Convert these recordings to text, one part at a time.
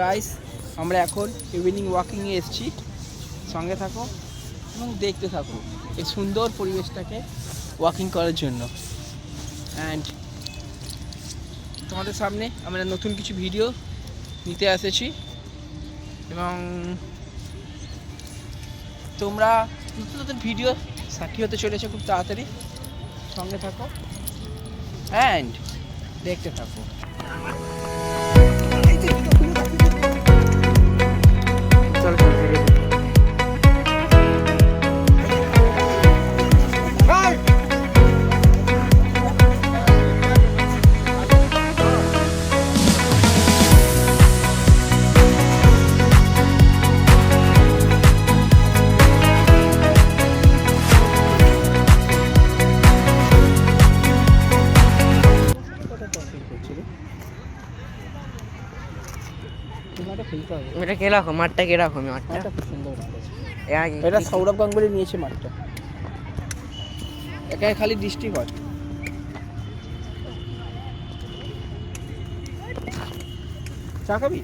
Guys আমরা এখন evening ওয়াকিংয়ে এসেছি। সঙ্গে থাকো এবং দেখতে থাকো এই সুন্দর পরিবেশটাকে ওয়াকিং করার জন্য। অ্যান্ড তোমাদের সামনে আমরা নতুন কিছু ভিডিও নিতে এসেছি। এবং তোমরা নতুন নতুন ভিডিও সাক্ষী হতে চলেছে খুব তাড়াতাড়ি। সঙ্গে থাকো। অ্যান্ড দেখতে থাকো। তোমারটা ফেলতে হবে। এটা কে রাখো মাঠটা কে রাখো মাঠটা মাঠটা খুব সুন্দর মাঠ আছে। এটা- এটা সৌরভ গাঙ্গুলি নিয়েছে মাঠটা একাই খালি ডিস্ট্রিক্ট হয় চা খাবি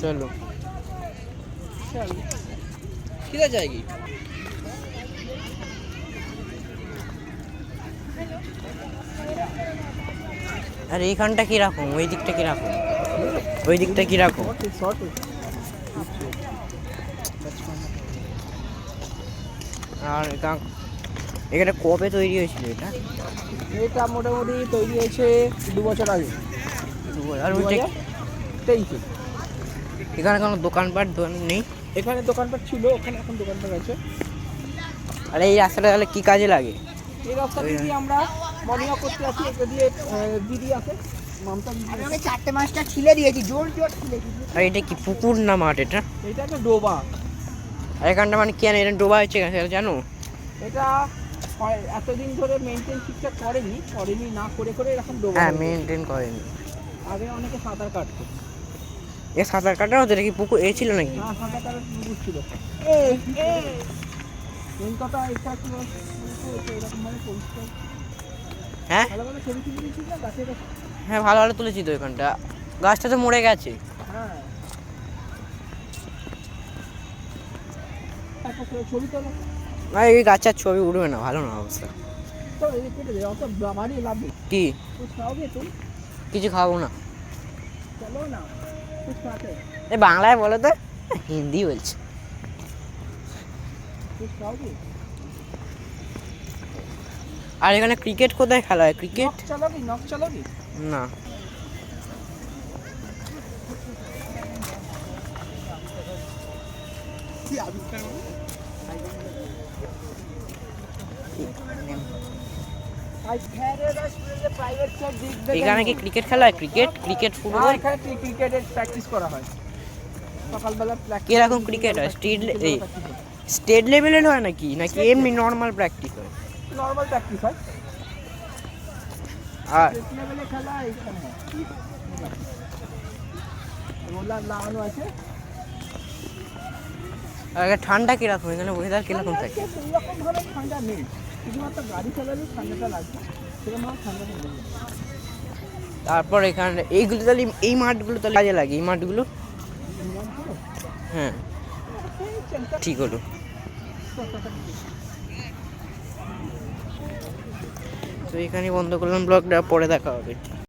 চলো चल किधर जाएगी আর এইখানটা কীরকম? ওই দিকটা কীরকম? ওই দিকটা কীরকম? আর এখানে কবে তৈরি হয়েছিল এটা? এটা মোটামুটি তৈরি হয়েছে দু বছর আগে। দু বছর তেইশে। এখানে কোনো দোকানপাট নেই? এখানে দোকানপাট ছিল ওখানে এখন দোকানপাট আছে। আর এই রাস্তাটা তাহলে কী কাজে লাগে? এই রাস্তা দিয়ে আমরা মর্নিং করতে এটা দিয়ে দিদি আছে। চারটে মাছটা ছিলে দিয়েছি জোর জোর ছিলে দিয়েছি। আর এটা কি পুকুর না মাঠ এটা? এটা একটা ডোবা। আর এখানটা মানে কেন এটা ডোবা হচ্ছে কেন জানো? এটা এতদিন ধরে মেনটেন ঠিকঠাক করেনি করেনি না করে করে এরকম ডোবা হ্যাঁ মেনটেন করেনি। আগে অনেকে সাঁতার কাটতো। এ সাঁতার কাটা হতো এটা কি পুকুর? এ ছিল নাকি? সাঁতার কাটার পুকুর ছিল। এই মেন কথা এটা কি হ্যাঁ? হ্যাঁ ভালো ভালো তুলেছি তো এখানটা। গাছটা তো মরে গেছে। না এই গাছের ছবি উঠবে না, ভালো না অবস্থা। কি? কিছু খাব না। এ, বাংলায় বলো তো, হিন্দি বলছে। আর এখানে ক্রিকেট কোথায় খেলা হয়? ক্রিকেট না। এখানে কি ক্রিকেট খেলা হয়? ক্রিকেট ক্রিকেট ফুটবল ক্রিকেটের প্র্যাকটিস করা হয়। সকালবেলা কীরকম ক্রিকেট হয়? স্টেট স্টেট লেভেলের হয়। নাকি? নাকি এমনি নর্মাল প্র্যাকটিস হয়? নর্মাল প্র্যাকটিস হয়। আর লেভেলে খেলা এখানে রোলার লাগানো আছে। আর এখানে ঠান্ডা কীরকম? এখানে ওয়েদার কীরকম থাকে? সেইরকম ভাবে ঠান্ডা নেই। শুধুমাত্র গাড়ি চালালে ঠান্ডাটা লাগবে। সেরকম ভাবে ঠান্ডাটা নেই। তারপর এখানে এইগুলো তাহলে এই মাঠগুলো তাহলে কাজে লাগে? এই মাঠগুলো? হ্যাঁ। ঠিক হলো। তো এখানে বন্ধ করলাম ব্লগটা পরে দেখা হবে।